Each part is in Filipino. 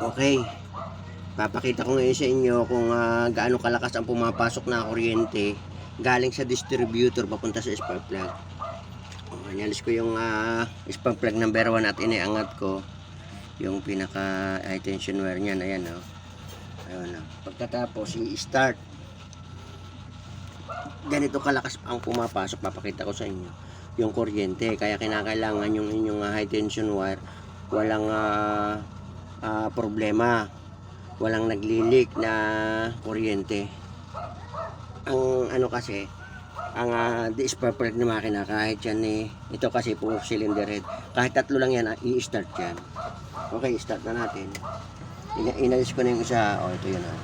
Okay. Papakita ko ngayon sa inyo kung ah, gaano kalakas ang pumapasok na kuryente galing sa distributor papunta sa spark plug. Oh, inalis ko yung ah, spark plug number 1 at iniangat ko yung pinaka high tension wire niyan. Ayan oh. Ayun oh. Pagkatapos i-start ganito kalakas ang pumapasok papakita ko sa inyo yung kuryente kaya kinakailangan yung inyong ah, high tension wire walang ah, ah, problema. Walang naglilik na kuryente. Ang ano kasi ang uh, di spark na makina kahit yan eh ito kasi four cylinder head. Kahit tatlo lang yan ah, i-start yan. Okay start na natin. Ina inalis ko na yung isa. Oh ito yun diba?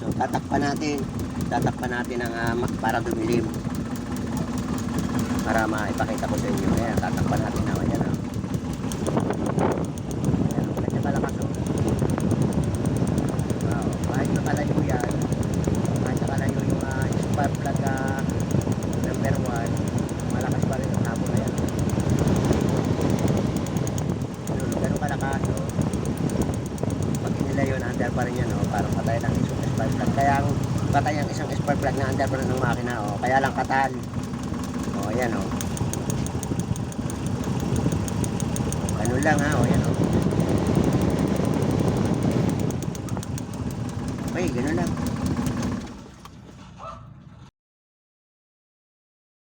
so tatakpan natin. Tatakpan natin ang ah, ma- para dumilim para maipakita ko sa inyo. Ayan tatakpan natin ako yan oh. ayan ganyan kalakas oh. Wow kahit nakalayo yan kahit nakalayo yung uh, spark plug ah, number 1 malakas pa rin ang hapon na yan. Yun, ganun kalakas oh. Pag nila yun under pa rin yan oh. Parang patay ng isang spark plug. Kaya ang patay ang isang spark plug na under pa rin ng makina oh. Kaya lang katal oh ayan oh. Ganun lang ha? Oh ayan oh. Okay ganun lang